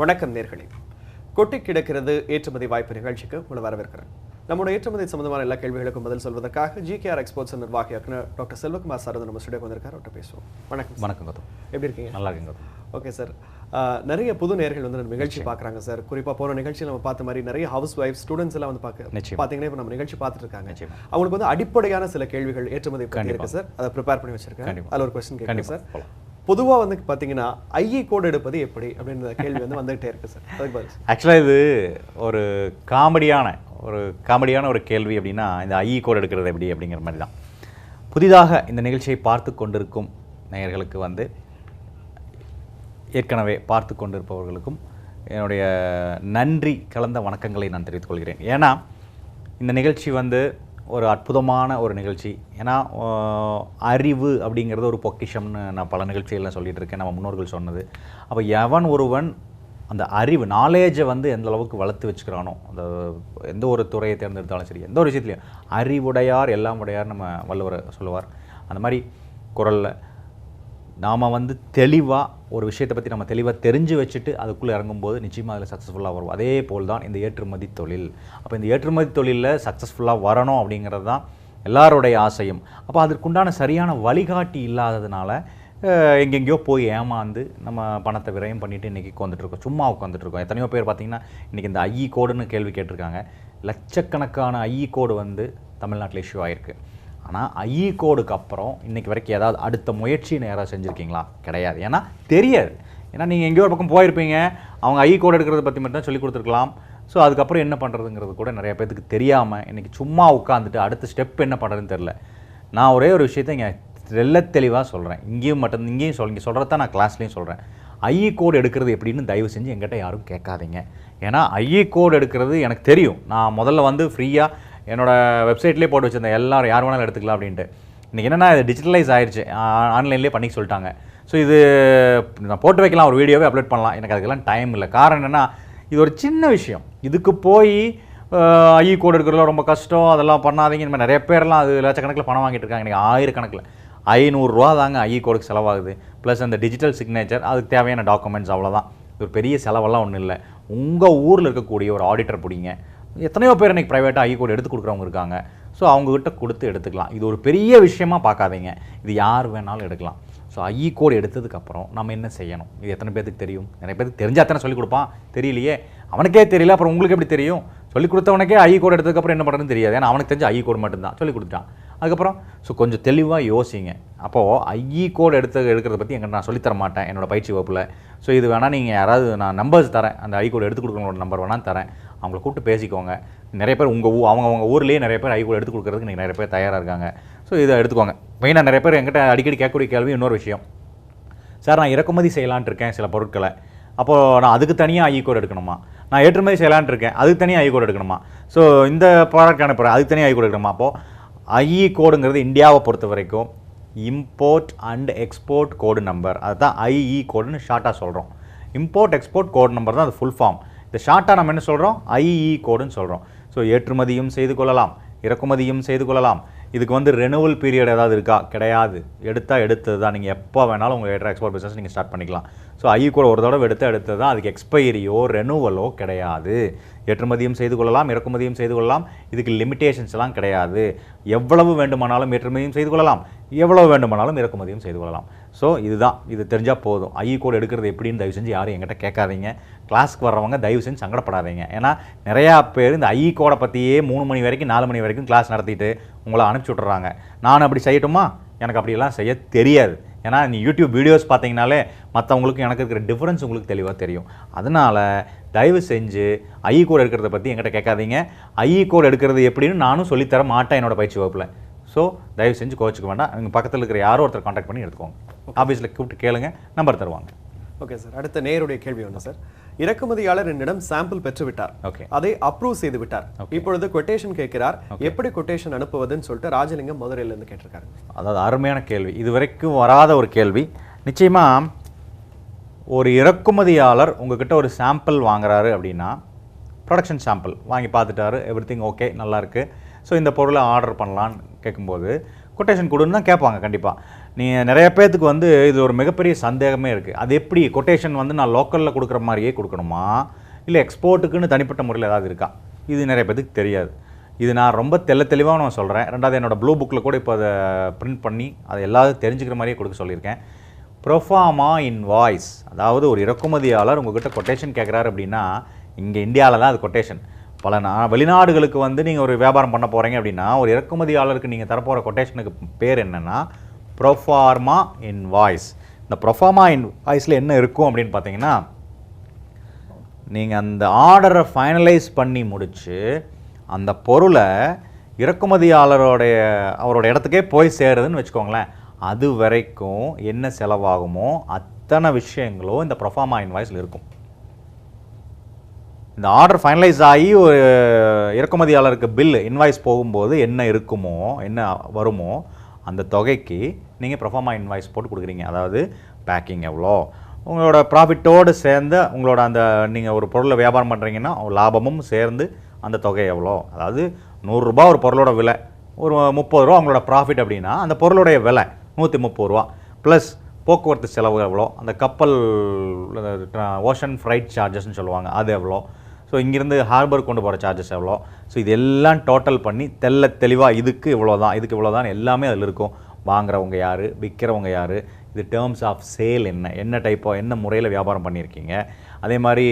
வணக்கம் நேர்களே. கொட்டி கிடக்கிறது ஏற்றுமதி வாய்ப்பு நிகழ்ச்சிக்கு உங்களை வரவேற்கிறேன். நம்முடைய ஏற்றுமதி சம்பந்தமான எல்லா கேள்விகளுக்கும் பதில் சொல்வதற்காக ஜிகேஆர் எக்ஸ்போர்ட்ஸ் நிர்வாக இயக்குனர் டாக்டர் செல்வகுமார் சார் வந்து நம்ம ஸ்டுடியோ வந்திருக்காரு. அவர்கிட்ட பேசுவோம். வணக்கம் வணக்கம் கௌதம். எப்படி இருக்கீங்க? நல்லா இருக்கேன் கௌதம். Okay sir. நிறைய புது நேர்கள் வந்து நம்ம நிகழ்ச்சி பார்க்குறாங்க சார். குறிப்பா போன நிகழ்ச்சியில் நம்ம பார்த்த மாதிரி நிறைய ஹவுஸ் ஒய்ஃப் ஸ்டூடெண்ட்ஸ் எல்லாம் வந்து பார்க்க. பார்த்தீங்கன்னா இப்போ நம்ம நிகழ்ச்சி பார்த்துட்டு இருக்காங்க. நிச்சயமா. அவங்களுக்கு வந்து அடிப்படையான சில கேள்விகள் ஏற்றுமதி இருக்கு சார். அதை ப்ரிப்பேர் பண்ணி வச்சிருக்கேன். அதில் ஒரு கொஸ்டின் கேட்குறேன் சார். பொதுவாக வந்து பார்த்தீங்கன்னா ஐஇ கோடு எடுப்பது எப்படி அப்படின்ற கேள்வி வந்து வந்துகிட்டே இருக்கு சார் அதுக்கு ஆக்சுவலாக இது ஒரு காமெடியான ஒரு காமெடியான ஒரு கேள்வி அப்படின்னா இந்த ஐஇ கோடு எடுக்கிறது எப்படி அப்படிங்கிற மாதிரி தான். புதிதாக இந்த நிகழ்ச்சியை பார்த்து கொண்டிருக்கும் நேயர்களுக்கு வந்து ஏற்கனவே பார்த்து கொண்டிருப்பவர்களுக்கும் என்னுடைய நன்றி கலந்த வணக்கங்களை நான் தெரிவித்துக் கொள்கிறேன். ஏன்னா இந்த நிகழ்ச்சி வந்து ஒரு அற்புதமான ஒரு நிகழ்ச்சி. ஏன்னா அறிவு அப்படிங்கிறது ஒரு பொக்கிஷம்னு நான் பல நிகழ்ச்சிகள்லாம் சொல்லிட்டு இருக்கேன். நம்ம முன்னோர்கள் சொன்னது. அப்போ எவன் ஒருவன் அந்த அறிவு நாலேஜை வந்து எந்த அளவுக்கு வளர்த்து வச்சுக்கிறானோ அந்த எந்த ஒரு துறையை தேர்ந்தெடுத்தாலும் சரி எந்த ஒரு விஷயத்துலையும் அறிவுடையார் எல்லாம் உடையார் நம்ம வள்ளுவர் சொல்லுவார். அந்த மாதிரி குரலில் நாம் வந்து தெளிவாக ஒரு விஷயத்தை பற்றி நம்ம தெளிவாக தெரிஞ்சு வச்சுட்டு அதுக்குள்ளே இறங்கும்போது நிச்சயமாக அதில் சக்ஸஸ்ஃபுல்லாக வரும் அதே போல் தான் இந்த ஏற்றுமதி தொழில். அப்போ இந்த ஏற்றுமதி தொழிலில் சக்ஸஸ்ஃபுல்லாக வரணும் அப்படிங்கிறது தான் எல்லாருடைய ஆசையும். அப்போ அதற்குண்டான சரியான வழிகாட்டி இல்லாததுனால எங்கெங்கேயோ போய் ஏமாந்து நம்ம பணத்தை விரயம் பண்ணிட்டு இன்றைக்கி உட்காந்துட்ருக்கோம் சும்மா உட்காந்துட்ருக்கோம் எத்தனையோ பேர் பார்த்தீங்கன்னா இன்றைக்கி இந்த ஐஇ கோடுன்னு கேள்வி கேட்டிருக்காங்க. லட்சக்கணக்கான ஐஇ கோடு வந்து தமிழ்நாட்டில் இஷ்யூ ஆகிருக்கு ஆனால் ஐஇ கோடுக்கு அப்புறம் இன்னைக்கு வரைக்கும் ஏதாவது அடுத்த முயற்சின்னு யாராவது செஞ்சுருக்கீங்களா? கிடையாது. ஏன்னா தெரியாது. ஏன்னா நீங்கள் எங்கேயோ ஒரு பக்கம் போயிருப்பீங்க. அவங்க ஐஇ கோடு எடுக்கிறத பற்றி மட்டும் தான் சொல்லி கொடுத்துருக்கலாம். ஸோ அதுக்கப்புறம் என்ன பண்ணுறதுங்கிறது கூட நிறைய பேத்துக்கு தெரியாமல் இன்றைக்கி சும்மா உட்காந்துட்டு அடுத்த ஸ்டெப் என்ன பண்ணுறதுன்னு தெரில நான் ஒரே ஒரு விஷயத்தை இங்கே தெல்ல தெளிவாக சொல்கிறேன் இங்கேயும் மட்டும் இங்கேயும் சொல் இங்கே சொல்கிறத நான் கிளாஸ்லேயும் சொல்கிறேன் ஐஇ கோடு எடுக்கிறது எப்படின்னு தயவு செஞ்சு எங்கிட்ட யாரும் கேட்காதீங்க. ஏன்னா ஐஇ கோடு எடுக்கிறது எனக்கு தெரியும். நான் முதல்ல வந்து ஃப்ரீயாக என்னோடய வெப்சைட்லேயே போட்டு வச்சிருந்தேன். எல்லாரும் யார் வேணாலும் எடுத்துக்கலாம் அப்படின்ட்டு. இன்றைக்கி என்னென்னா இது டிஜிட்டலைஸ் ஆயிடுச்சு ஆன்லைன்லேயே பண்ணிக்க சொல்லிட்டாங்க. ஸோ இது நான் போட்டு வைக்கலாம் ஒரு வீடியோவே அப்லோட் பண்ணலாம். எனக்கு அதுக்கெல்லாம் டைம் இல்லை. காரணம் என்னென்னா இது ஒரு சின்ன விஷயம். இதுக்கு போய் ஐஇ கோடு எடுக்கிறதுல ரொம்ப கஷ்டம். அதெல்லாம் பண்ணாதீங்க. இந்த மாதிரி நிறைய பேர்லாம் அது லட்சக்கணக்கில் பணம் வாங்கிட்டு இருக்காங்க. இன்றைக்கி ஆயிரக்கணக்கில் ஐநூறுரூவா தாங்க ஐ கோடுக்கு செலவாகுது. ப்ளஸ் அந்த டிஜிட்டல் சிக்னேச்சர் அதுக்கு தேவையான டாக்குமெண்ட்ஸ் அவ்வளோதான் ஒரு பெரிய செலவெல்லாம் ஒன்றும் இல்லை. உங்கள் ஊரில் இருக்கக்கூடிய ஒரு ஆடிட்டர் பிடிங்க. எத்தனையோ பேர் இன்றைக்கி ப்ரைவேட்டாக ஐ எடுத்து கொடுக்குறவங்க இருக்காங்க. ஸோ அவங்ககிட்ட கொடுத்து எடுத்துக்கலாம். இது ஒரு பெரிய விஷயமா பார்க்காதீங்க. இது யார் வேணாலும் எடுக்கலாம். ஸோ ஐ கோடு எடுத்ததுக்கப்புறம் நம்ம என்ன செய்யணும்? இது எத்தனை பேருக்கு தெரியும்? நிறைய பேருக்கு தெரிஞ்சால் தானே சொல்லிக் கொடுப்பான். தெரியலையே. அவனுக்கே தெரியல. அப்புறம் உங்களுக்கு எப்படி தெரியும்? சொல்லிக் கொடுத்தவனுக்கே ஐ கோடு எடுத்ததுக்கப்புறம் என்ன பண்ணுறதுன்னு தெரியாது. ஏன்னா அவனுக்கு தெரிஞ்ச ஐ கோட் மட்டும்தான். சொல்லிக் கொடுத்துட்டான். அதுக்கப்புறம் ஸோ கொஞ்சம் தெளிவாக யோசிங்க. அப்போது ஐஇ கோடு எடுத்து எடுக்கிறத பற்றி எங்கிட்ட நான் சொல்லித்தர மாட்டேன். என்னோடய பயிற்சி வகுப்பில். ஸோ இது வேணால் நீங்கள் யாராவது நான் நம்பர்ஸ் தரேன். அந்த ஐ கோடு எடுத்து கொடுக்குறவங்களோட நம்பர் வேணால் தரேன். அவங்கள கூப்பிட்டு பேசிக்கோங்க. நிறைய பேர் உங்கள் ஊ அவங்க அவங்க ஊர்லேயே நிறைய பேர் ஐ கோட் எடுத்து கொடுக்குறதுக்கு நீங்கள் நிறைய பேர் தயாராக இருக்காங்க. ஸோ இதை எடுத்துக்கோங்க. மெயினாக நிறைய பேர் எங்கிட்ட அடிக்கடி கேட்கக்கூடிய கேள்வி இன்னொரு விஷயம். சார் நான் இறக்குமதி செய்யலான் இருக்கேன் சில பொருட்களை. அப்போது நான் அதுக்கு தனியாக ஐ கோட் எடுக்கணுமா? நான் ஏற்றுமதி செய்யலான் இருக்கேன். அதுக்கு தனியாக ஐ கோட் எடுக்கணுமா? ஸோ இந்த ப்ராடக்ட் அனுப்புகிறேன் அதுக்கு தனியாக ஐ கோட் எடுக்கணுமா? அப்போது ஐஇ கோடுங்கிறது இந்தியாவை பொறுத்த வரைக்கும் import and export code number அதுதான் ஐஇ கோடுன்னு ஷார்ட்டாக சொல்கிறோம் இம்போர்ட் எக்ஸ்போர்ட் கோட் நம்பர் தான் அது ஃபுல் ஃபார்ம் இந்த ஷார்ட்டாக நம்ம என்ன சொல்கிறோம் ஐஇ கோடுன்னு சொல்கிறோம் ஸோ ஏற்றுமதியும் செய்து கொள்ளலாம். இறக்குமதியும் செய்து கொள்ளலாம். இதுக்கு வந்து ரெனுவல் பீரியட் ஏதாவது இருக்கா? கிடையாது. எடுத்தால் எடுத்தது தான் நீங்கள் எப்போ வேணாலும் உங்கள் ஏட்ரா எக்ஸ்போர்ட் பிஸ்னஸ் நீங்கள் ஸ்டார்ட் பண்ணிக்கலாம். ஸோ ஐ கூட ஒரு தடவை எடுத்து எடுத்தது தான் அதுக்கு எக்ஸ்பைரியோ ரெனுவலோ கிடையாது. ஏற்றுமதியும் செய்து கொள்ளலாம் இறக்குமதியும் செய்து கொள்ளலாம். இதுக்கு லிமிட்டேஷன்ஸ்லாம் கிடையாது. எவ்வளவு வேண்டுமானாலும் ஏற்றுமதியும் செய்து கொள்ளலாம். எவ்வளவு வேண்டுமானாலும் இறக்குமதியும் செய்து கொள்ளலாம். ஸோ இதுதான். இது தெரிஞ்சால் போதும். ஐ கோட் எடுக்கிறது எப்படின்னு தயவு செஞ்சு யாரும் எங்கிட்ட கேட்காதீங்க. கிளாஸ்க்கு வர்றவங்க தயவு செஞ்சு சங்கடப்படாதீங்க. ஏன்னா நிறையா பேர் இந்த ஐ கோடை பற்றியே மூணு மணி வரைக்கும் நாலு மணி வரைக்கும் கிளாஸ் நடத்திட்டு உங்களை அனுப்பிச்சி விட்றாங்க நான் அப்படி செய்யட்டுமா? எனக்கு அப்படியெல்லாம் செய்ய தெரியாது. ஏன்னா நீ யூடியூப் வீடியோஸ் பார்த்தீங்கனாலே மற்றவங்களுக்கும் எனக்கு இருக்கிற டிஃப்ரென்ஸ் உங்களுக்கு தெளிவாக தெரியும். அதனால் தயவு செஞ்சு ஐ கோட் எடுக்கிறத பற்றி என்கிட்ட கேட்காதீங்க. ஐ கோட் எடுக்கிறது எப்படின்னு நானும் சொல்லித்தர மாட்டேன் என்னோட பயிற்சி வகுப்பில். ஸோ தயவு செஞ்சு கோச்சுக்க வேண்டாம். எங்கள் பக்கத்தில் இருக்கிற யாரோ ஒருத்தர் காண்டாக்ட் பண்ணி எடுத்துக்கோங்க. ஆஃபீஸில் கூப்பிட்டு கேளுங்க நம்பர் தருவாங்க. ஓகே சார் அடுத்த நேருடைய கேள்வி ஒன்று சார் இறக்குமதியாளர் என்னிடம் சாம்பிள் பெற்று விட்டார் ஓகே அதை அப்ரூவ் செய்து விட்டார். இப்பொழுது கொட்டேஷன் கேட்கிறார். எப்படி கொட்டேஷன் அனுப்புவதுன்னு சொல்லிட்டு ராஜலிங்கம் மதுரையில இருந்து கேட்டிருக்காரு. அதாவது அருமையான கேள்வி. இது வரைக்கும் வராத ஒரு கேள்வி. நிச்சயமாக ஒரு இறக்குமதியாளர் உங்ககிட்ட ஒரு சாம்பிள் வாங்குறாரு அப்படின்னா ப்ரொடக்ஷன் சாம்பிள் வாங்கி பார்த்துட்டாரு எவ்ரி திங் ஓகே நல்லாயிருக்கு ஸோ இந்த பொருளை ஆர்டர் பண்ணலான்னு கேட்கும்போது கொட்டேஷன் கொடுன்னு தான் கேட்பாங்க கண்டிப்பாக நீங்கள் நிறைய பேர்த்துக்கு வந்து இது ஒரு மிகப்பெரிய சந்தேகமே இருக்குது அது எப்படி கொட்டேஷன் வந்து நான் லோக்கலில் கொடுக்குற மாதிரியே கொடுக்கணுமா? இல்லை எக்ஸ்போர்ட்டுக்குன்னு தனிப்பட்ட முறையில் ஏதாவது இருக்கா? இது நிறைய பேர்த்துக்கு தெரியாது. இது நான் ரொம்ப தெல்ல தெளிவாக நான் சொல்கிறேன் ரெண்டாவது என்னோடய ப்ளூ புக்கில் கூட இப்போ அதை பிரிண்ட் பண்ணி அதை எல்லாத்தையும் தெரிஞ்சுக்கிற மாதிரியே கொடுக்க சொல்லியிருக்கேன். ப்ரொஃபாமா இன் வாய்ஸ் அதாவது ஒரு இறக்குமதியாளர் உங்ககிட்ட கொட்டேஷன் கேட்குறாரு அப்படின்னா இங்கே இந்தியாவில் தான் அது கொட்டேஷன் பல நா வெளிநாடுகளுக்கு வந்து நீங்கள் ஒரு வியாபாரம் பண்ண போகிறீங்க அப்படின்னா ஒரு இறக்குமதியாளருக்கு நீங்கள் தரப்போகிற கொட்டேஷனுக்கு பேர் என்னென்னா ப்ரொஃபார்மா இன் வாய்ஸ் இந்த ப்ரொஃபார்மா இன் வாய்ஸில் என்ன இருக்கும் அப்படின்னு பார்த்தீங்கன்னா நீங்கள் அந்த ஆர்டரை ஃபைனலைஸ் பண்ணி முடித்து அந்த பொருளை இறக்குமதியாளருடைய அவரோட இடத்துக்கே போய் சேருதுன்னு வச்சுக்கோங்களேன். அது வரைக்கும் என்ன செலவாகுமோ அத்தனை விஷயங்களும் இந்த ப்ரொஃபார்மா இன்வாய்ஸில் இருக்கும். இந்த ஆர்டர் ஃபைனலைஸ் ஆகி ஒரு இறக்குமதியாளருக்கு பில் இன்வாய்ஸ் போகும்போது என்ன இருக்குமோ என்ன வருமோ அந்த தொகைக்கு நீங்கள் ப்ரொஃபார்மா இன்வாய்ஸ் போட்டு கொடுக்குறீங்க. அதாவது பேக்கிங் எவ்வளோ உங்களோட ப்ராஃபிட்டோடு சேர்ந்து உங்களோட அந்த நீங்கள் ஒரு பொருளை வியாபாரம் பண்ணுறீங்கன்னா லாபமும் சேர்ந்து அந்த தொகை எவ்வளோ? அதாவது நூறுரூபா ஒரு பொருளோட விலை. ஒரு முப்பது ரூபா உங்களோட ப்ராஃபிட் அப்படின்னா அந்த பொருளுடைய விலை நூற்றி முப்பது ரூபா. ப்ளஸ் போக்குவரத்து செலவு எவ்வளோ? அந்த கப்பல் ஓஷன் ஃப்ரைட் சார்ஜஸ்னு சொல்லுவாங்க. அது எவ்வளோ? ஸோ இங்கேருந்து ஹார்பர் கொண்டு போகிற சார்ஜஸ் எவ்வளோ? ஸோ இது எல்லாம் டோட்டல் பண்ணி தெல்ல தெளிவாக இதுக்கு இவ்வளோ தான் இதுக்கு இவ்வளோ தான் எல்லாமே அதில் இருக்கும். வாங்குறவங்க யார் விற்கிறவங்க யார் இது டேர்ம்ஸ் ஆஃப் சேல் என்ன என்ன டைப்போ என்ன முறையில் வியாபாரம் பண்ணியிருக்கீங்க? அதே மாதிரி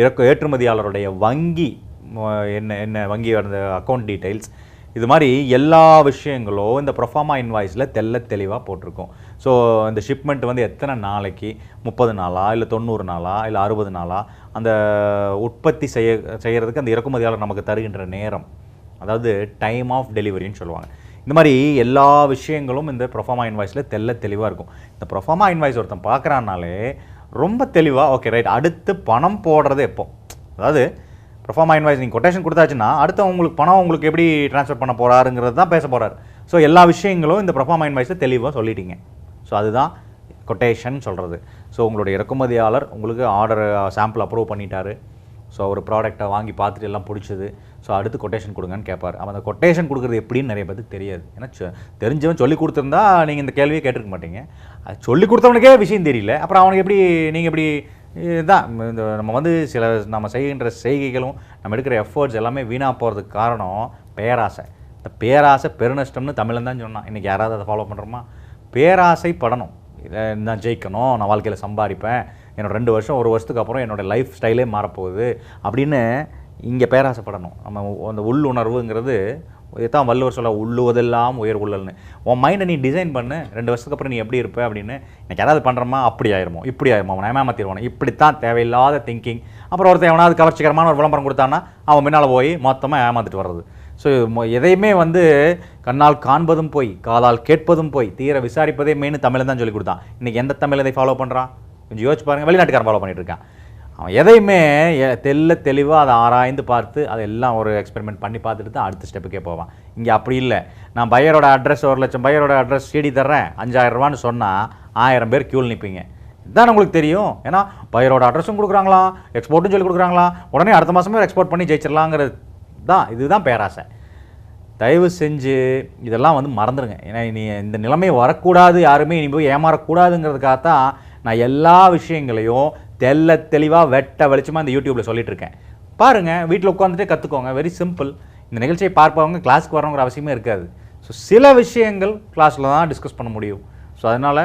இறக்கு ஏற்றுமதியாளருடைய வங்கி என்ன என்ன வங்கி அந்த அக்கௌண்ட் டீட்டெயில்ஸ் இது மாதிரி எல்லா விஷயங்களும் இந்த ப்ரொஃபார்மா இன்வாய்ஸில் தெல்ல தெளிவாக போட்டிருக்கும். ஸோ இந்த ஷிப்மெண்ட் வந்து எத்தனை நாளைக்கு? முப்பது நாளா? இல்லை தொண்ணூறு நாளா? இல்லை அறுபது நாளா? அந்த உற்பத்தி செய்ய செய்கிறதுக்கு அந்த இறக்குமதியாளர் நமக்கு தருகின்ற நேரம். அதாவது டைம் ஆஃப் டெலிவரின்னு சொல்லுவாங்க. இந்த மாதிரி எல்லா விஷயங்களும் இந்த ப்ரொஃபாமா இன்வாய்ஸில் தெல்ல தெளிவாக இருக்கும். இந்த ப்ரொஃபாமா இன்வாய்ஸ் ஒருத்தன் பார்க்குறான்னாலே ரொம்ப தெளிவாக ஓகே ரைட் அடுத்து பணம் போடுறது எப்போ? அதாவது ப்ரொஃபாமா இன்வாய்ஸ் நீங்கள் கொட்டேஷன் கொடுத்தாச்சுன்னா அடுத்து உங்களுக்கு பணம் உங்களுக்கு எப்படி ட்ரான்ஸ்ஃபர் பண்ண போகிறாருங்கிறது தான் பேச போகிறாரு ஸோ எல்லா விஷயங்களும் இந்த ப்ரொஃபாமா இன்வாய்ஸில் தெளிவாக சொல்லிட்டீங்க. ஸோ அதுதான் கொட்டேஷன் சொல்கிறது ஸோ உங்களுடைய இறக்குமதியாளர் உங்களுக்கு ஆர்டர் சாம்பிள் அப்ரூவ் பண்ணிட்டாரு. ஸோ ஒரு ப்ராடக்ட்டை வாங்கி பார்த்துட்டு எல்லாம் பிடிச்சது. ஸோ அடுத்து கொட்டேஷன் கொடுங்கன்னு கேட்பார் அவன் அந்த கொட்டேஷன் கொடுக்குறது எப்படின்னு நிறைய பேருக்கு தெரியாது. ஏன்னா தெரிஞ்சவன் சொல்லி கொடுத்துருந்தா நீங்கள் இந்த கேள்வியை கேட்டிருக்க மாட்டீங்க. அது சொல்லி கொடுத்தவனுக்கே விஷயம் தெரியல. அப்புறம் அவனுக்கு எப்படி நீங்கள் எப்படி இதுதான் இந்த நம்ம வந்து சில நம்ம செய்கின்ற செய்கைகளும் நம்ம எடுக்கிற எஃபர்ட்ஸ் எல்லாமே வீணாக போகிறதுக்கு காரணம் பேராசை. இந்த பேராசை பெருநஷ்டம்னு தமிழன் தான் சொன்னான். இன்றைக்கி யாராவது அதை ஃபாலோ பண்ணுறோமா பேராசை படணும். இதை நான் ஜெயிக்கணும் நான் வாழ்க்கையில் சம்பாதிப்பேன் என்னோட ரெண்டு வருஷம் ஒரு வருஷத்துக்கு அப்புறம் என்னோட லைஃப் ஸ்டைலே மாறப்போகுது அப்படின்னு இங்கே பேராசைப்படணும். நம்ம அந்த உள்ளுணர்வுங்கிறது இதுதான் வள்ளுவர் சொல்ல உள்ளுவதெல்லாம் உயர் உள்ளல்னு. உன் மைண்டை நீ டிசைன் பண்ணு ரெண்டு வருஷத்துக்கு அப்புறம் நீ எப்படி இருப்ப அப்படின்னு எனக்கு ஏதாவது பண்ணுறோமா அப்படி ஆயிருமோ? இப்படி ஆயிருமோ? அவன் இப்படி இப்படித்தான் தேவையில்லாத திங்கிங் அப்புறம் ஒருத்தன் எவனாவது கவர்ச்சிகரமான ஒரு விளம்பரம் கொடுத்தான்னா அவன் முன்னால் போய் மொத்தமாக ஏமாத்திட்டு வர்றது. ஸோ எதையுமே வந்து கண்ணால் காண்பதும் போய் காதால் கேட்பதும் போய் தீர விசாரிப்பதே மெயின் தமிழன் தான் சொல்லி கொடுத்தான். இன்றைக்கி எந்த தமிழ் இதை ஃபாலோ பண்ணுறான் கொஞ்சம் யோசிச்சு பாருங்கள் வெளிநாட்டுக்காரன் ஃபாலோ பண்ணிட்டு இருக்கான். அவன் எதையுமே தெல்ல தெள்ள தெளிவாக அதை ஆராய்ந்து பார்த்து அதெல்லாம் ஒரு எக்ஸ்பெரிமெண்ட் பண்ணி பார்த்துட்டு தான் அடுத்த ஸ்டெப்புக்கே போவான். இங்கே அப்படி இல்லை. நான் பையரோட அட்ரஸ் ஒரு லட்சம் பையரோட அட்ரஸ் சீடி தர்றேன். அஞ்சாயிரம் ரூபான்னு சொன்னால் ஆயிரம் பேர் க்யூவில் நிற்பீங்க இதுதான் உங்களுக்கு தெரியும். ஏன்னா பையரோட அட்ரஸும் கொடுக்குறாங்களாம். எக்ஸ்போர்ட்டும் சொல்லி கொடுக்குறாங்களா உடனே அடுத்த மாதமே எக்ஸ்போர்ட் பண்ணி ஜெயிச்சிடலாங்கிறது தான். இதுதான் பேராசை. தயவு செஞ்சு இதெல்லாம் வந்து மறந்துடுங்க ஏன்னா இனி இந்த நிலைமை வரக்கூடாது. யாருமே இனி போய் ஏமாறக்கூடாதுங்கிறதுக்காக தான் நான் எல்லா விஷயங்களையும் தெல்ல தெளிவாக வெட்ட வெளிச்சமாக இந்த யூடியூப்பில் சொல்லிட்டு இருக்கேன் பாருங்கள் வீட்டில் உட்காந்துட்டே கற்றுக்கோங்க வெரி சிம்பிள் இந்த நிகழ்ச்சியை பார்ப்பவங்க கிளாஸ்க்கு வரணுங்கிற அவசியமே இருக்காது. ஸோ சில விஷயங்கள் கிளாஸில் தான் டிஸ்கஸ் பண்ண முடியும். ஸோ அதனால்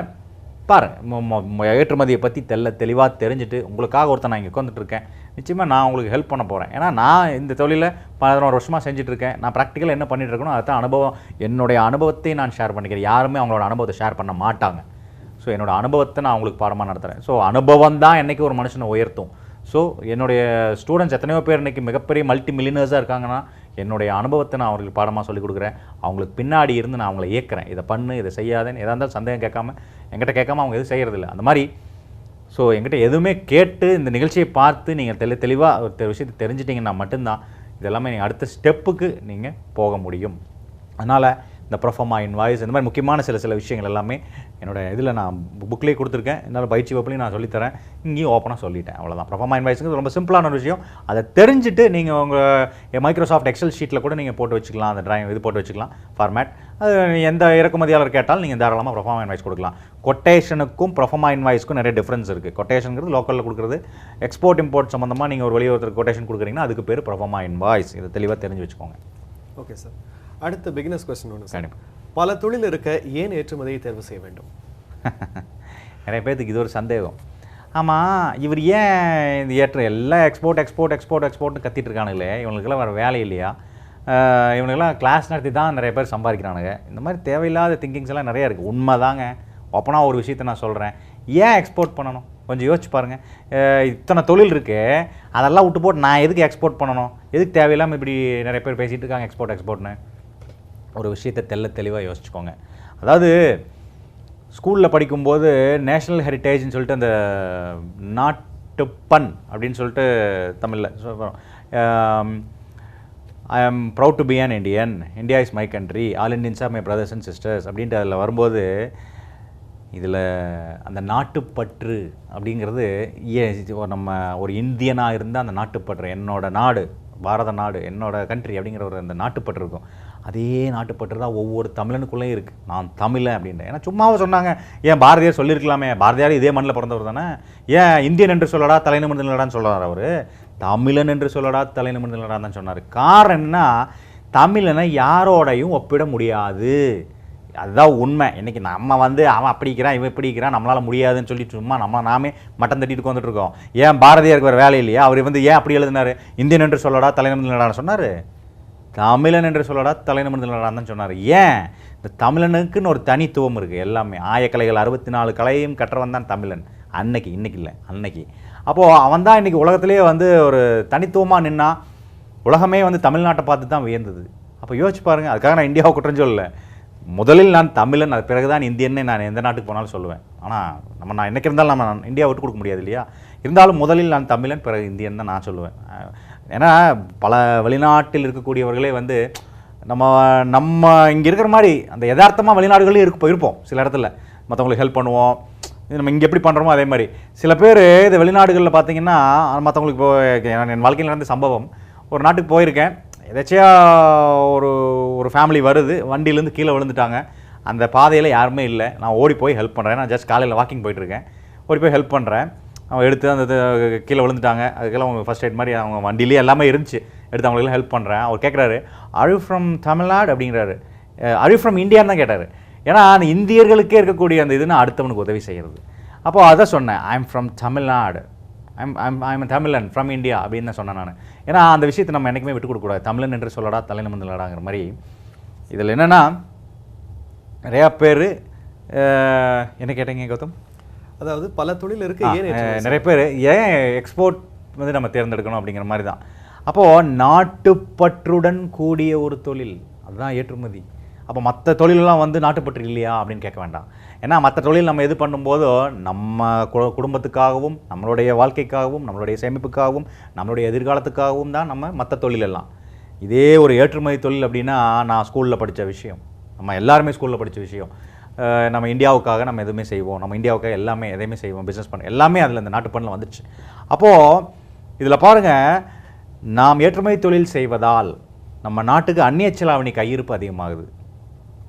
பாருங்கள் ஏற்றுமதியை பற்றி தெல்ல தெளிவாக தெரிஞ்சுட்டு உங்களுக்காக ஒருத்தன் நான் இங்கே உட்காந்துட்ருக்கேன் நிச்சயமாக நான் உங்களுக்கு ஹெல்ப் பண்ண போகிறேன் ஏன்னா நான் இந்த தொழிலை பதினோரு வருஷமாக செஞ்சுட்டு இருக்கேன் நான் ப்ராக்டிக்கலாக என்ன பண்ணிட்டு அதை அதுதான் அனுபவம் என்னுடைய அனுபவத்தை நான் ஷேர் பண்ணிக்கிறேன். யாருமே அவங்களோட அனுபவத்தை ஷேர் பண்ண மாட்டாங்க. ஸோ என்னோட அனுபவத்தை நான் அவங்களுக்கு பாடமாக நடத்துகிறேன் ஸோ அனுபவம் தான் என்றைக்கு ஒரு மனுஷனை உயர்த்தும். ஸோ என்னுடைய ஸ்டூடெண்ட்ஸ் எத்தனையோ பேர் இன்றைக்கி மிகப்பெரிய மல்டி மில்லியனர்ஸாக இருக்காங்கன்னா என்னுடைய அனுபவத்தை நான் அவங்களுக்கு பாடமாக சொல்லிக் கொடுக்குறேன். அவங்களுக்கு பின்னாடி இருந்து நான் அவங்கள இயக்குறேன். இதை பண்ணு இதை செய்யாதேன்னு எதாக இருந்தாலும் சந்தேகம் கேட்காம என்கிட்ட கேட்காம அவங்க எதுவும் செய்கிறதில்ல அந்த மாதிரி ஸோ எங்கிட்ட எதுவுமே கேட்டு இந்த நிகழ்ச்சியை பார்த்து நீங்கள் தெளி தெளிவாக ஒரு விஷயத்தை தெரிஞ்சிட்டிங்கன்னா மட்டும்தான் இதெல்லாமே நீங்கள் அடுத்த ஸ்டெப்புக்கு நீங்கள் போக முடியும். அதனால் இந்த ப்ரொஃபமா இன்வாய்ஸ் இந்த மாதிரி முக்கியமான சில சில விஷயங்கள் எல்லாமே என்னோட இதில் நான் புக்லேயே கொடுத்துருக்கேன். என்னால் பயிற்சி வகுப்புலையும் நான் சொல்லித்தரேன். இங்கேயும் ஓப்பனாக சொல்லிட்டேன். அவ்வளோதான் ப்ரொஃபமா இன்வாய்ஸுங்கிறது ரொம்ப சிம்பிளான ஒரு விஷயம். அதை தெரிஞ்சுட்டு நீங்கள் உங்கள் மைக்ரோசாஃப்ட் எக்ஸல் ஷீட்டில் கூட நீங்கள் போட்டு வச்சுக்கலாம். அந்த டிராயிங் இது போட்டு வச்சுக்கலாம். ஃபார்மேட் அது எந்த இறக்குமதியாளர் கேட்டாலும் நீங்கள் தாராளமாக ப்ரொஃபமா இன்வாய்ஸ் கொடுக்கலாம். கொட்டேஷனுக்கும் ப்ரொஃபமா இன்வாய்ஸ்க்கும் நிறைய டிஃப்ரென்ஸ் இருக்குது கொட்டேஷனுங்கிறது லோக்கலில் கொடுக்குறது. எக்ஸ்போர்ட் இம்போர்ட் சம்மந்தமாக நீங்கள் ஒரு வெளியே ஒருத்தர் கொட்டேஷன் கொடுக்குறீங்கன்னா அதுக்கு பேர் ப்ரொஃபமா இன்வாய்ஸ் இதை தெளிவாக தெரிஞ்சு வச்சுக்கோங்க. ஓகே சார் அடுத்த பிகினஸ் கொஸ்டின் ஒன்று கண்டிப்பாக பல தொழில் இருக்க ஏன் ஏற்றுமதியை தேர்வு செய்ய வேண்டும்? நிறைய பேர்த்துக்கு இது ஒரு சந்தேகம். ஆமாம் இவர் ஏன் இந்த ஏற்ற எல்லாம் எக்ஸ்போர்ட் எக்ஸ்போர்ட் எக்ஸ்போர்ட் எக்ஸ்போர்ட்னு கத்திட்டு இருக்கானுங்களே? இவங்களுக்கெல்லாம் வேறு வேலை இல்லையா? இவனுக்கெல்லாம் கிளாஸ் நடத்தி தான் நிறைய பேர் சம்பாதிக்கிறானுங்க. இந்த மாதிரி தேவையில்லாத திங்கிங்ஸ் எல்லாம் நிறையா இருக்குது உண்மை தாங்க ஓப்பனாக ஒரு விஷயத்த நான் சொல்கிறேன் ஏன் எக்ஸ்போர்ட் பண்ணணும்? கொஞ்சம் யோசிச்சு பாருங்கள் இத்தனை தொழில் இருக்குது அதெல்லாம் விட்டு போட்டு நான் எதுக்கு எக்ஸ்போர்ட் பண்ணணும்? எதுக்கு தேவையில்லாமல் இப்படி நிறைய பேர் பேசிகிட்டு இருக்காங்க எக்ஸ்போர்ட் எக்ஸ்போர்ட்னு ஒரு விஷயத்தை தெள்ள தெளிவாக யோசிச்சுக்கோங்க. அதாவது ஸ்கூலில் படிக்கும்போது நேஷ்னல் ஹெரிட்டேஜ்னு சொல்லிட்டு அந்த நாட்டுப்பண் அப்படின்னு சொல்லிட்டு தமிழில் I am proud to be an Indian India is my country all Indians are my brothers and sisters அப்படின்ட்டு அதில் வரும்போது இதில் அந்த நாட்டுப்பற்று அப்படிங்கிறது ஏ- நம்ம ஒரு இந்தியனாக இருந்தால் அந்த நாட்டுப்பற்று என்னோட நாடு பாரத நாடு என்னோட கண்ட்ரி அப்படிங்கிற ஒரு அந்த நாட்டுப்பற்று இருக்கும். அதே நாட்டுப்பற்று தான் ஒவ்வொரு தமிழனுக்குள்ளேயும் இருக்குது நான் தமிழன் அப்படின்ட்டு ஏன்னா சும்மாவும் சொன்னாங்க ஏன் பாரதியார் சொல்லியிருக்கலாமே? பாரதியார் இதே மண்ணில் பிறந்தவர் தானே? ஏன் இந்தியன் என்று சொல்லடா தலைநிமிர்ந்தலடான்னு சொல்கிறார் அவர். தமிழன் என்று சொல்லடா தலைநிமிர்ந்தலடா தான் சொன்னார். காரணம் தமிழனை யாரோடையும் ஒப்பிட முடியாது. அதுதான் உண்மை. இன்னைக்கு நம்ம வந்து அவன் அப்படி இருக்கிறான் இவன் இப்படிக்கிறான் நம்மளால் முடியாதுன்னு சொல்லி சும்மா நம்ம நாமே மட்டம் தட்டிட்டு உட்காந்துட்டு இருக்கோம். ஏன் பாரதியாருக்கு வேறு வேலை இல்லையா? அவர் வந்து ஏன் அப்படி எழுதினாரு? இந்தியன் என்று சொல்லடா தலைநிமிர்ந்தலடான்னு சொன்னார். தமிழன் என்று சொல்லடா தலைநிமிர்ந்தலடான்னு தான் சொன்னார். ஏன்? இந்த தமிழனுக்குன்னு ஒரு தனித்துவம் இருக்குது எல்லாமே. ஆயக்கலைகள் அறுபத்தி நாலு கலையும் கற்றவன் தான் தமிழன். அன்னைக்கு இன்றைக்கி இல்லை அன்னைக்கு. அப்போது அவன் தான் இன்றைக்கி உலகத்திலே வந்து ஒரு தனித்துவமாக நின்னா உலகமே வந்து தமிழ்நாட்டை பார்த்து தான் வியந்தது. அப்போ யோசிச்சு பாருங்கள் அதுக்காக நான் இந்தியாவை குற்றம் சொல்லலை. முதலில் நான் தமிழன் அது பிறகு தான் இந்தியன்னு நான் எந்த நாட்டுக்கு போனாலும் சொல்லுவேன். ஆனால் நம்ம நான் என்னைக்கு இருந்தாலும் நம்ம இந்தியா விட்டு கொடுக்க முடியாது இல்லையா? இருந்தாலும் முதலில் நான் தமிழன் பிறகு இந்தியன் தான் நான் சொல்லுவேன். ஏன்னா பல வெளிநாட்டில் இருக்கக்கூடியவர்களே வந்து நம்ம நம்ம இங்கே இருக்கிற மாதிரி அந்த யதார்த்தமாக வெளிநாடுகளில் இருக்கு போயிருப்போம் சில இடத்துல. மற்றவங்களுக்கு ஹெல்ப் பண்ணுவோம். இது நம்ம இங்கே எப்படி பண்ணுறோமோ அதே மாதிரி. சில பேர் இந்த வெளிநாடுகளில் பார்த்தீங்கன்னா மற்றவங்களுக்கு இப்போ என் என் வாழ்க்கையில் நடந்த சம்பவம். ஒரு நாட்டுக்கு போயிருக்கேன். எதாச்சியா ஒரு ஒரு ஃபேமிலி வருது. வண்டியிலேருந்து கீழே விழுந்துட்டாங்க. அந்த பாதையில் யாருமே இல்லை. நான் ஓடி போய் ஹெல்ப் பண்ணுறேன் நான் ஜஸ்ட் காலையில் வாக்கிங் போயிட்டுருக்கேன் ஓடி போய் ஹெல்ப் பண்ணுறேன் அவன் எடுத்து அந்த இது கீழே விழுந்துட்டாங்க. அதுக்கெல்லாம் அவங்க ஃபர்ஸ்ட் எய்ட் மாதிரி அவங்க வண்டியிலே எல்லாமே இருந்துச்சு. எடுத்து அவங்களுக்கெல்லாம் ஹெல்ப் பண்ணுறேன் அவர் கேட்குறாரு அழு ஃப்ரம் தமிழ்நாடு அப்படிங்கிறாரு. அழு ஃப்ரம் இந்தியான்னு தான் கேட்டார். ஏன்னா அந்த இந்தியர்களுக்கே இருக்கக்கூடிய அந்த இதுன்னு அடுத்தவனுக்கு உதவி செய்கிறது அப்போ அதை சொன்னேன் I am from Tamil Nadu I'm I'm I'm தமிழன் ஃப்ரம் இந்தியா அப்படின்னு தான் சொன்னேன் நான். ஏன்னா அந்த விஷயத்தை நம்ம என்றைக்குமே விட்டு கொடுக்கக்கூடாது தமிழன் என்று சொல்லடா தலைநிமிர்ந்தலடாங்கிற மாதிரி. இதில் என்னென்னா நிறையா பேர் என்ன கேட்டீங்க கௌதம்? அதாவது பல தொழில் இருக்க ஆ, ஏன் அஹ், ஏற்றுமதி நிறைய பேர் ஏன் எக்ஸ்போர்ட் வந்து நம்ம தேர்ந்தெடுக்கணும் அப்படிங்கிற மாதிரி தான் அப்போது நாட்டுப்பற்றுடன் கூடிய ஒரு தொழில் அதுதான் ஏற்றுமதி. அப்போ மற்ற தொழிலெல்லாம் வந்து நாட்டுப்பற்று இல்லையா அப்படின்னு கேட்க வேண்டாம். ஏன்னா மற்ற தொழில் நம்ம இது பண்ணும்போதோ நம்ம குடும்பத்துக்காகவும் நம்மளுடைய வாழ்க்கைக்காகவும் நம்மளுடைய சேமிப்புக்காகவும் நம்மளுடைய எதிர்காலத்துக்காகவும் தான் நம்ம மற்ற தொழிலெல்லாம் இதே ஒரு ஏற்றுமதி தொழில் அப்படின்னா நான் ஸ்கூலில் படித்த விஷயம். நம்ம எல்லாருமே ஸ்கூலில் படித்த விஷயம். நம்ம இந்தியாவுக்காக நம்ம எதுவுமே செய்வோம். நம்ம இந்தியாவுக்காக எல்லாமே எதையுமே செய்வோம். பிஸ்னஸ் பண்ண எல்லாமே அதில் இந்த நாட்டுப்பண்ணில் வந்துடுச்சு அப்போது இதில் பாருங்கள் நாம் ஏற்றுமதி தொழில் செய்வதால் நம்ம நாட்டுக்கு அந்நிய செலாவணி கையிருப்பு அதிகமாகுது.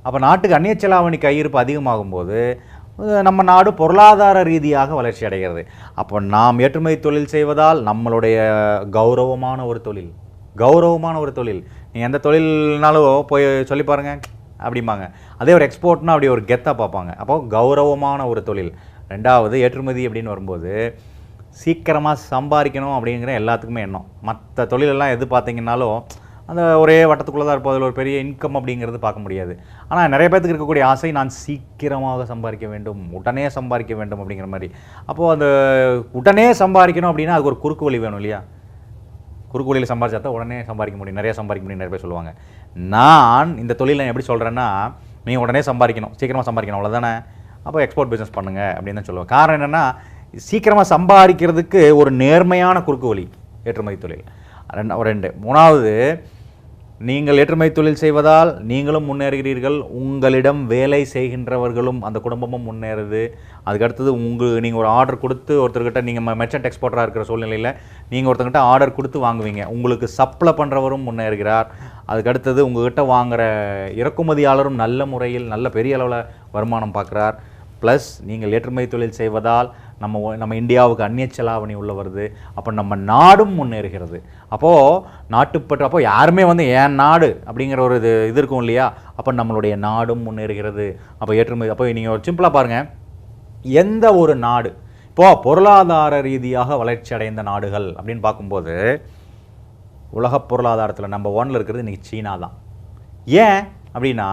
அப்போ நாட்டுக்கு அந்நிய செலாவணி கையிருப்பு அதிகமாகும் போது நம்ம நாடு பொருளாதார ரீதியாக வளர்ச்சி அடைகிறது. அப்போ நாம் ஏற்றுமதி தொழில் செய்வதால் நம்மளுடைய கௌரவமான ஒரு தொழில் கௌரவமான ஒரு தொழில். நீ எந்த தொழில்னாலும் போய் சொல்லி பாருங்கள் அப்படிம்பாங்க. அதே ஒரு எக்ஸ்போர்ட்னா அப்படி ஒரு கெத்தாக பார்ப்பாங்க. அப்போ கௌரவமான ஒரு தொழில். ரெண்டாவது ஏற்றுமதி அப்படின்னு வரும்போது சீக்கிரமாக சம்பாதிக்கணும் அப்படிங்கிற எல்லாத்துக்குமே எண்ணம். மற்ற தொழிலெல்லாம் எது பார்த்தீங்கன்னாலும் அந்த ஒரே வட்டத்துக்குள்ளே தான் இருப்போம். அதில் ஒரு பெரிய இன்கம் அப்படிங்கிறது பார்க்க முடியாது. ஆனால் நிறைய பேர்த்துக்கு இருக்கக்கூடிய ஆசை நான் சீக்கிரமாக சம்பாதிக்க வேண்டும். உடனே சம்பாதிக்க வேண்டும் அப்படிங்கிற மாதிரி. அப்போது அந்த உடனே சம்பாதிக்கணும் அப்படின்னா அதுக்கு ஒரு குறுக்கு வழி வேணும் இல்லையா? குறுக்கு வழியில் சம்பாதிச்சா தான் உடனே சம்பாதிக்க முடியும். நிறைய சம்பாதிக்க முடியும் நிறைய பேர் சொல்லுவாங்க. நான் இந்த தொழிலை எப்படி சொல்கிறேன்னா நீ உடனே சம்பாதிக்கணும் சீக்கிரமாக சம்பாதிக்கணும் அவ்வளோதானே அப்போ எக்ஸ்போர்ட் பிஸ்னஸ் பண்ணுங்க அப்படின்னு தான் சொல்லுவேன். காரணம் என்னென்னா சீக்கிரமாக சம்பாதிக்கிறதுக்கு ஒரு நேர்மையான குறுக்கு வழி ஏற்றுமதி தொழில். ரெண்டு ஒரு ரெண்டு. மூணாவது நீங்கள் ஏற்றுமதி தொழில் செய்வதால் நீங்களும் முன்னேறுகிறீர்கள். உங்களிடம் வேலை செய்கின்றவர்களும் அந்த குடும்பமும் முன்னேறுது. அதுக்கடுத்தது உங்கள் நீங்கள் ஒரு ஆர்டர் கொடுத்து ஒருத்தர்கிட்ட நீங்கள் மெர்ச்சன்ட் எக்ஸ்போர்ட்டராக இருக்கிற சூழ்நிலையில் நீங்கள் ஒருத்தர்கிட்ட ஆர்டர் கொடுத்து வாங்குவீங்க. உங்களுக்கு சப்ளை பண்ணுறவரும் முன்னேறுகிறார். அதுக்கடுத்தது உங்கள்கிட்ட வாங்குகிற இறக்குமதியாளரும் நல்ல முறையில் நல்ல பெரிய அளவில் வருமானம் பார்க்குறார். ப்ளஸ் நீங்கள் ஏற்றுமதி தொழில் செய்வதால் நம்ம நம்ம இந்தியாவுக்கு அந்நிய செலாவணி உள்ள வருது. அப்போ நம்ம நாடும் முன்னேறுகிறது. அப்போது நாட்டுப்பற்று அப்போ யாருமே வந்து என் நாடு? அப்படிங்கிற ஒரு இது இது இருக்கும் இல்லையா? அப்போ நம்மளுடைய நாடும் முன்னேறுகிறது. அப்போ ஏற்றுமதி அப்போ நீங்கள் ஒரு சிம்பிளாக பாருங்கள் எந்த ஒரு நாடு இப்போது பொருளாதார ரீதியாக வளர்ச்சி அடைந்த நாடுகள் அப்படின்னு பார்க்கும்போது உலக பொருளாதாரத்தில் நம்ம ஒன்றில் இருக்கிறது இன்றைக்கி சீனா தான் ஏன்? அப்படின்னா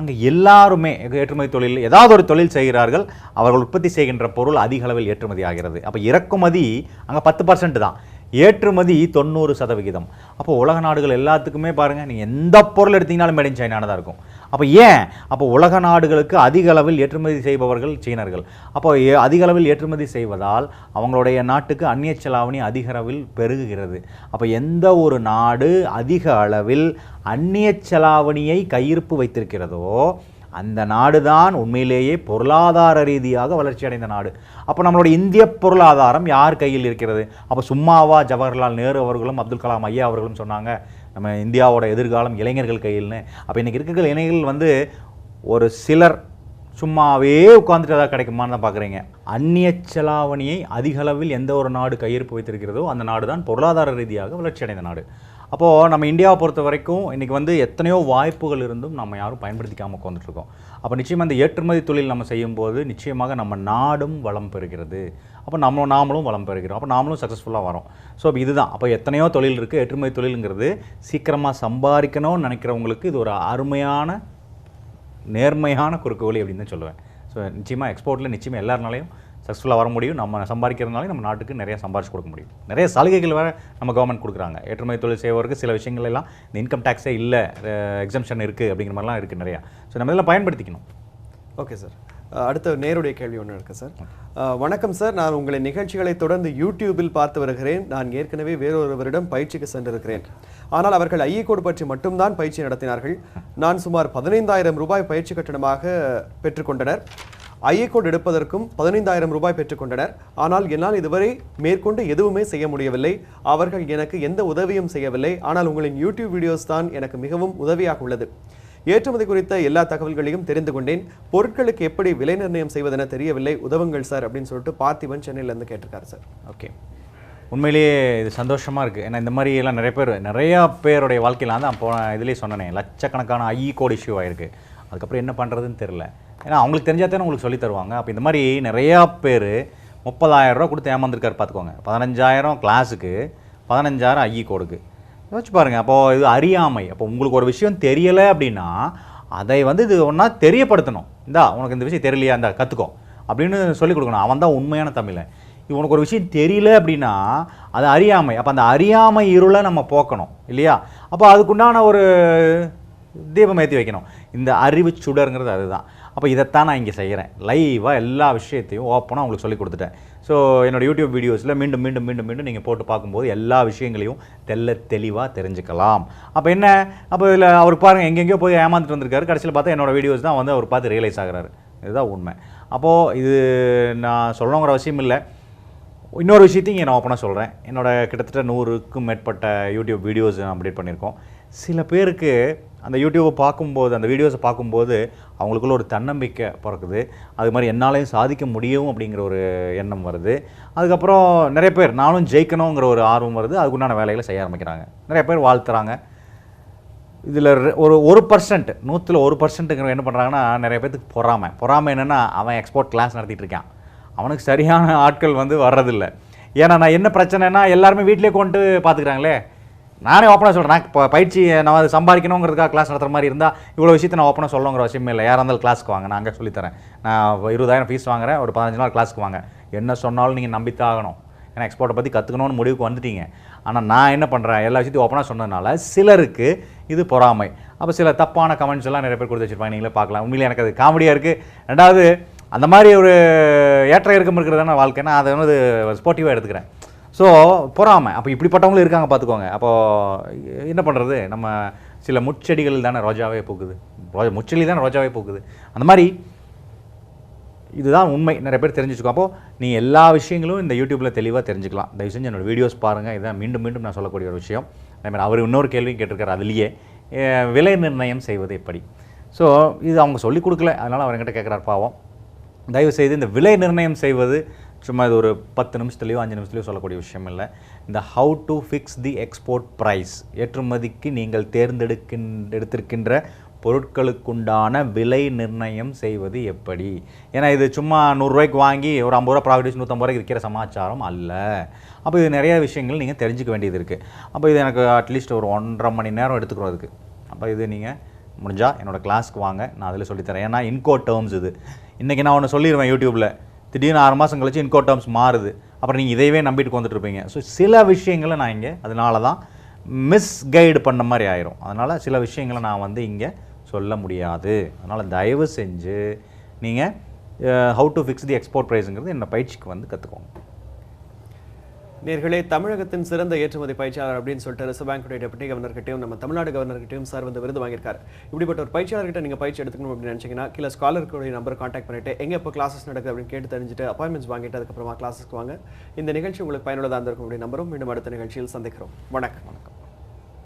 அங்கே எல்லாருமே ஏற்றுமதி தொழில் ஏதாவது ஒரு தொழில் செய்கிறார்கள் அவர்கள் உற்பத்தி செய்கின்ற பொருள் அதிக அளவில் ஏற்றுமதி ஆகிறது. அப்போ இறக்குமதி அங்கே பத்து பர்சன்ட் தான். ஏற்றுமதி தொண்ணூறு சதவிகிதம். அப்போ உலக நாடுகள் எல்லாத்துக்குமே பாருங்கள் நீங்கள் எந்த பொருள் எடுத்தீங்கனாலும் மேட் இன் சைனான தான் இருக்கும். அப்போ ஏன்? அப்போ உலக நாடுகளுக்கு அதிக அளவில் ஏற்றுமதி செய்பவர்கள் சீனர்கள். அப்போ ஏ- அதிக அளவில் ஏற்றுமதி செய்வதால் அவங்களுடைய நாட்டுக்கு அந்நிய செலாவணி அதிக அளவில் பெருகுகிறது. அப்போ எந்த ஒரு நாடு அதிக அளவில் அந்நிய செலாவணியை கையிருப்பு வைத்திருக்கிறதோ அந்த நாடு தான் உண்மையிலேயே பொருளாதார ரீதியாக வளர்ச்சி அடைந்த நாடு. அப்போ நம்மளுடைய இந்திய பொருளாதாரம் யார் கையில் இருக்கிறது? அப்போ சும்மாவா ஜவஹர்லால் நேரு அவர்களும் அப்துல் கலாம் ஐயா அவர்களும் சொன்னாங்க நம்ம இந்தியாவோட எதிர்காலம் இளைஞர்கள் கையில்னு. அப்போ இன்றைக்கி இருக்கிற இளைஞர்கள் வந்து ஒரு சிலர் சும்மாவே உட்காந்துட்டு ஏதாவது கிடைக்குமான்னு தான் பார்க்குறீங்க அந்நிய செலாவணியை அதிகளவில் எந்த ஒரு நாடு கையிருப்பு வைத்திருக்கிறதோ அந்த நாடு தான் பொருளாதார ரீதியாக வளர்ச்சி அடைந்த நாடு. அப்போது நம்ம இந்தியாவை பொறுத்த வரைக்கும் இன்றைக்கி வந்து எத்தனையோ வாய்ப்புகள் இருந்தும் நம்ம யாரும் பயன்படுத்திக்காமல் உட்காந்துட்ருக்கோம் அப்போ நிச்சயமாக இந்த ஏற்றுமதி தொழில் நம்ம செய்யும்போது நிச்சயமாக நம்ம நாடும் வளம் பெறுகிறது. அப்போ நம்ம நாமளும் வளம் பெறுகிறோம். அப்போ நாமளும் சக்ஸஸ்ஃபுல்லாக வரோம். ஸோ இதுதான். அப்போ எத்தனையோ தொழில் இருக்குது ஏற்றுமதி தொழிலுங்கிறது சீக்கிரமாக சம்பாதிக்கணும்னு நினைக்கிறவங்களுக்கு இது ஒரு அருமையான நேர்மையான குறுக்குவழி அப்படின்னு தான் சொல்லுவேன். ஸோ நிச்சயமாக எக்ஸ்போர்ட்டில் நிச்சயமாக எல்லாருனாலையும் சக்ஸஸ்ஃபுல்லாக வர முடியும். நம்ம சம்பாதிக்கிறதுனால நம்ம நாட்டுக்கு நிறைய சம்பாதிச்சு கொடுக்க முடியும். நிறைய சலுகைகள் வேறு நம்ம கவர்மெண்ட் கொடுக்குறாங்க. ஏற்றுமதி தொழில் செய்வதற்கு சில விஷயங்கள் எல்லாம் இந்த இன்கம் டேக்ஸே இல்லை எக்ஸம்ஷன் இருக்குது அப்படிங்கிற மாதிரிலாம் இருக்குது நிறையா. ஸோ நம்ம இதெல்லாம் பயன்படுத்திக்கணும். ஓகே சார் அடுத்த நேருடைய கேள்வி ஒன்று இருக்கு சார் வணக்கம் சார் நான் உங்களின் நிகழ்ச்சிகளை தொடர்ந்து யூடியூபில் பார்த்து வருகிறேன். நான் ஏற்கனவே வேறொருவரிடம் பயிற்சிக்கு சென்றிருக்கிறேன். ஆனால் அவர்கள் ஐஏ கோடு பற்றி மட்டும்தான் பயிற்சி நடத்தினார்கள். நான் சுமார் பதினைந்தாயிரம் ரூபாய் பயிற்சி கட்டணமாக பெற்றுக்கொண்டனர் ஐஏ கோட் எடுப்பதற்கும் பதினைந்தாயிரம் ரூபாய் பெற்றுக்கொண்டனர். ஆனால் என்னால் இதுவரை மேற்கொண்டு எதுவுமே செய்ய முடியவில்லை. அவர்கள் எனக்கு எந்த உதவியும் செய்யவில்லை. ஆனால் உங்களின் யூடியூப் வீடியோஸ் தான் எனக்கு மிகவும் உதவியாக உள்ளது. ஏற்றுமதி குறித்த எல்லா தகவல்களையும் தெரிந்து கொண்டேன். பொருட்களுக்கு எப்படி விலை நிர்ணயம் செய்வதென தெரியவில்லை. உதவுங்கள் சார் அப்படின்னு சொல்லிட்டு பார்த்திபன் சென்னையிலேருந்து கேட்டிருக்காரு சார். ஓகே. உண்மையிலேயே இது சந்தோஷமாக இருக்குது ஏன்னா இந்த மாதிரி எல்லாம் நிறைய பேர் நிறையா பேருடைய வாழ்க்கையில் நான் தான் போன இதுலேயே சொன்னனே லட்சக்கணக்கான ஐ கோட் இஷ்யூ ஆயிருக்கு. அதுக்கப்புறம் என்ன பண்ணுறதுன்னு தெரில ஏன்னா அவங்களுக்கு தெரிஞ்சால் தானே உங்களுக்கு சொல்லி தருவாங்க. அப்போ இந்த மாதிரி நிறையா பேர் முப்பதாயிரம் ரூபா கொடுத்து ஏமாந்துருக்காரு பார்த்துக்கோங்க. பதினஞ்சாயிரம் கிளாஸுக்கு பதினஞ்சாயிரம் ஐஇ கோடுக்கு. யோசிச்சு பாருங்கள் அப்போது இது அறியாமை. அப்போ உங்களுக்கு ஒரு விஷயம் தெரியலை அப்படின்னா அதை வந்து இது ஒன்றா தெரியப்படுத்தணும். இந்தா உனக்கு இந்த விஷயம் தெரியலையா? இந்த கற்றுக்கோ அப்படின்னு சொல்லிக் கொடுக்கணும். அவன் தான் உண்மையான தமிழன். உனக்கு ஒரு விஷயம் தெரியல அப்படின்னா அது அறியாமை. அப்போ அந்த அறியாமை இருளை நம்ம போக்கணும். இல்லையா? அப்போ அதுக்குண்டான ஒரு தீபம் ஏற்றி வைக்கணும். இந்த அறிவு சுடருங்கிறது அதுதான். அப்போ இதைத்தான் நான் இங்கே செய்கிறேன் லைவாக எல்லா விஷயத்தையும் ஓப்பனாக உங்களுக்கு சொல்லி கொடுத்துட்டேன். ஸோ என்னோட யூடியூப் வீடியோஸில் மீண்டும் மீண்டும் மீண்டும் மீண்டும் நீங்கள் போட்டு பார்க்கும்போது எல்லா விஷயங்களையும் தெல்ல தெளிவாக தெரிஞ்சுக்கலாம். அப்போ என்ன? அப்போ இதில் அவர் பாருங்கள் எங்கெங்கேயோ போய் ஏமாந்துட்டு வந்திருக்காரு. கடைசியில் பார்த்தா என்னோட வீடியோஸ் தான் வந்து அவர் பார்த்து ரியலைஸ் ஆகிறாரு. இதுதான் உண்மை. அப்போது இது நான் சொல்லணுங்கிற அவசியம் இல்லை. இன்னொரு விஷயத்தையும் இங்கே நான் ஓப்பனாக சொல்கிறேன் என்னோட கிட்டத்தட்ட நூறுக்கும் மேற்பட்ட யூடியூப் வீடியோஸ் நான் அப்டேட் பண்ணியிருக்கோம். சில பேருக்கு அந்த யூடியூப்பை பார்க்கும்போது அந்த வீடியோஸை பார்க்கும்போது அவங்களுக்குள்ள ஒரு தன்னம்பிக்கை பிறக்குது. அது மாதிரி என்னாலையும் சாதிக்க முடியும் அப்படிங்கிற ஒரு எண்ணம் வருது. அதுக்கப்புறம் நிறைய பேர் நானும் ஜெயிக்கணுங்கிற ஒரு ஆர்வம் வருது. அதுக்குண்டான வேலைகளை செய்ய ஆரம்பிக்கிறாங்க. நிறைய பேர் வாழ்த்துறாங்க. இதில் ஒரு ஒரு பர்சன்ட் நூற்றில் ஒரு பர்சன்ட்டுங்கிற என்ன பண்ணுறாங்கன்னா நிறைய பேத்துக்கு பொறாமை. பொறாமை என்னென்னா அவன் எக்ஸ்போர்ட் கிளாஸ் நடத்திட்டு இருக்கான். அவனுக்கு சரியான ஆட்கள் வந்து வர்றதில்லை. ஏன்னா நான் என்ன பிரச்சனைனா எல்லாருமே வீட்டிலே கொண்டு பார்த்துக்கிறாங்களே நானே ஓப்பனாக சொல்கிறேன் நான் இப்போ பயிற்சி நான் அது சம்பாதிக்கணுங்கிறதுக்காக கிளாஸ் நடத்துகிற மாதிரி இருந்தால் இவ்வளோ விஷயத்தை நான் ஓப்பனாக சொல்லணுங்கிற அவசியமே இல்லை. யாராக இருந்தாலும் கிளாஸ்க்கு வாங்க. நான் அங்கே சொல்லித்தரேன் நான் இருபதாயிரம் ஃபீஸ் வாங்குறேன். ஒரு பதினஞ்சு நாள் கிளாஸ்க்கு வாங்க. என்ன சொன்னாலும் நீங்கள் நம்பித்தான் ஆகணும் ஏன்னா எக்ஸ்போர்ட்டை பற்றி கற்றுக்கணும்னு முடிவுக்கு வந்துட்டீங்க. ஆனால் நான் என்ன பண்ணுறேன் எல்லா விஷயத்தையும் ஓப்பனாக சொன்னதுனால சிலருக்கு இது பொறாமை. அப்போ சில தப்பான கமெண்ட்ஸ் எல்லாம் நிறைய பேர் கொடுத்து வச்சுருப்பாங்க. நீங்களே பார்க்கலாம். உண்மையிலே எனக்கு அது காமெடியாக இருக்குது ரெண்டாவது அந்த மாதிரி ஒரு ஏற்ற இறக்கம் இருக்கிறதான வாழ்க்கைன்னா அதை வந்து ஸ்போர்ட்டிவாக எடுத்துக்கிறேன். ஸோ பொறாமை. அப்போ இப்படிப்பட்டவங்களும் இருக்காங்க பார்த்துக்கோங்க அப்போது என்ன பண்ணுறது நம்ம சில முச்செடிகள் தானே ரோஜாவே போக்குது. ரோஜா முச்செடி தானே ரோஜாவே போக்குது. அந்த மாதிரி இதுதான் உண்மை. நிறைய பேர் தெரிஞ்சுக்கோ அப்போ நீ எல்லா விஷயங்களும் இந்த யூடியூப்பில் தெளிவாக தெரிஞ்சுக்கலாம். தயவு செஞ்சு என்னோட வீடியோஸ் பாருங்கள் இதான் மீண்டும் மீண்டும் நான் சொல்லக்கூடிய ஒரு விஷயம். அதே மாதிரி அவர் இன்னொரு கேள்வியும் கேட்டிருக்காரு அதுலேயே. விலை நிர்ணயம் செய்வது எப்படி? ஸோ இது அவங்க சொல்லிக் கொடுக்கல. அதனால் அவர் என்கிட்ட கேட்குறாரு பாவம். தயவு செய்து இந்த விலை நிர்ணயம் செய்வது சும்மா இது ஒரு பத்து நிமிஷத்துலையோ அஞ்சு நிமிஷத்துலையோ சொல்லக்கூடிய விஷயம் இல்லை இந்த how to fix the export price ஏற்றுமதிக்கு நீங்கள் தேர்ந்தெடுக்கின் எடுத்திருக்கின்ற பொருட்களுக்குண்டான விலை நிர்ணயம் செய்வது எப்படி? ஏன்னா இது சும்மா நூறுரூவாய்க்கு வாங்கி ஒரு ஐம்பது ரூபா ப்ராஃபிட் வச்சு நூற்றம்பது ரூபாய்க்கு விற்கிற சமாச்சாரம் அல்ல. அப்போ இது நிறைய விஷயங்கள் நீங்கள் தெரிஞ்சுக்க வேண்டியது இருக்குது அப்போ இது எனக்கு அட்லீஸ்ட் ஒரு ஒன்றரை மணி நேரம் எடுத்துக்கிறோம் அதுக்கு. அப்போ இது நீங்கள் முடிஞ்சால் என்னோடய கிளாஸ்க்கு வாங்க. நான் அதில் சொல்லித்தரேன். ஏன்னா இன்கோ டேர்ம்ஸ் இது. இன்றைக்கி நான் ஒன்று சொல்லிடுவேன் யூடியூப்பில் திடீர்னு ஆறு மாதம் கழிச்சு இன்கோ டேர்ம்ஸ் மாறுது. அப்புறம் நீங்கள் இதையவே நம்பிட்டு வந்துட்டு இருப்பீங்க ஸோ சில விஷயங்களை நான் இங்கே அதனால தான் மிஸ் கைடு பண்ண மாதிரி ஆயிரும். அதனால் சில விஷயங்களை நான் வந்து இங்கே சொல்ல முடியாது. அதனால் தயவு செஞ்சு நீங்கள் how to fix the export ப்ரைஸுங்கிறது என்ன பயிற்சிக்கு வந்து கற்றுக்கோங்க நேர்களே தமிழகத்தின் சிறந்த ஏற்றுமதி பயிற்சியாளர் அப்படின்னு சொல்லிட்டு ரிசர்வ் பேங்குடைய டெப்டி கவர்னர்கிட்டையும் நம்ம தமிழ்நாடு கவர்னர்கிட்டையும் சார் வந்து விருது வாங்கியிருக்காரு. இப்படிப்பட்ட ஒரு பயிற்சியாளர்கிட்ட நீங்கள் பயிற்சி எடுத்துக்கணும் அப்படின்னு நினச்சிங்கன்னா கீழே ஸ்காலருக்குடைய நம்பர் காண்டாக்ட் பண்ணிட்டு எங்கே இப்போ கிளாஸஸ் நடக்குது? அப்படின்னு கேட்டு தெரிஞ்சுட்டு அப்பாயின்மெண்ட்ஸ் வாங்கிட்டு அதுக்கப்புறமா கிளாஸஸ்க்கு வாங்க. இந்த நிகழ்ச்சி உங்களுக்கு பயனுள்ளதாக இருந்திருக்கும் அப்படி நம்பரும் மீண்டும் அடுத்த நிகழ்ச்சியில் சந்திக்கிறோம். வணக்கம். வணக்கம்.